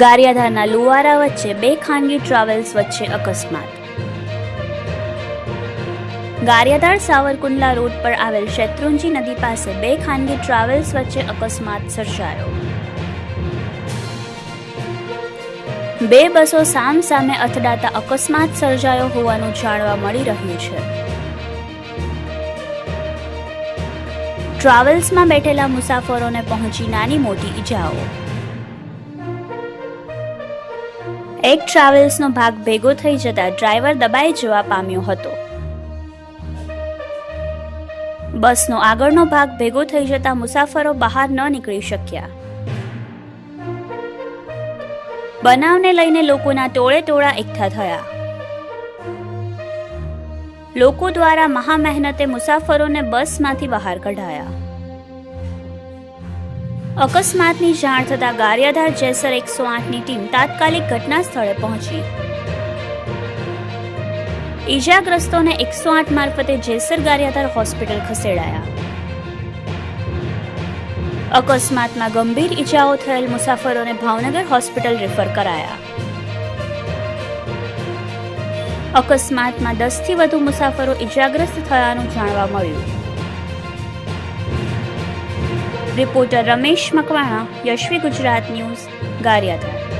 ગારિયાધારના લુવારા વચ્ચે બે ખાનગી ટ્રાવેલ્સ વચ્ચે અકસ્માત. ગારિયાધાર સાવરકુંડલા રોડ પર આવેલ શેત્રુંજી નદી પાસે બે ખાનગી ટ્રાવેલ્સ વચ્ચે અકસ્માત સર્જાયો. બે બસો સામ સામે અથડાતા અકસ્માત સર્જાયો હોવાનું જાણવા મળી રહ્યું છે. ટ્રાવેલ્સમાં બેઠેલા મુસાફરોને પહોંચી નાની મોટી ઈજાઓ. એક ટ્રાવેલ્સનો ભાગ ભેગો થઈ જતા ડ્રાઈવર દબાઈ જવા પામ્યો હતો. બસનો આગળનો ભાગ ભેગો થઈ જતા મુસાફરો બહાર ન નીકળી શક્યા. બનાવને લઈને લોકોના ટોળે ટોળા એકઠા થયા. લોકો દ્વારા મહા મહેનતે મુસાફરોને બસમાંથી બહાર કઢાયા. અકસ્માતની જાણ થતાં ગારિયાધાર જેસર એકસો આઠની ટીમ તાત્કાલિક ઘટના સ્થળે પહોંચી. ઈજાગ્રસ્તોને એકસો આઠ મારફતે જેસર ગારિયાધાર હોસ્પિટલ ખસેડાયા. અકસ્માતમાં ગંભીર ઈજાઓ થયેલ મુસાફરોને ભાવનગર હોસ્પિટલ રેફર કરાયા. અકસ્માતમાં દસથી વધુ મુસાફરો ઈજાગ્રસ્ત થયાનું જાણવા મળ્યું. Reporter Ramesh Makwana, Yashvi Gujarat news, Gariyadhar.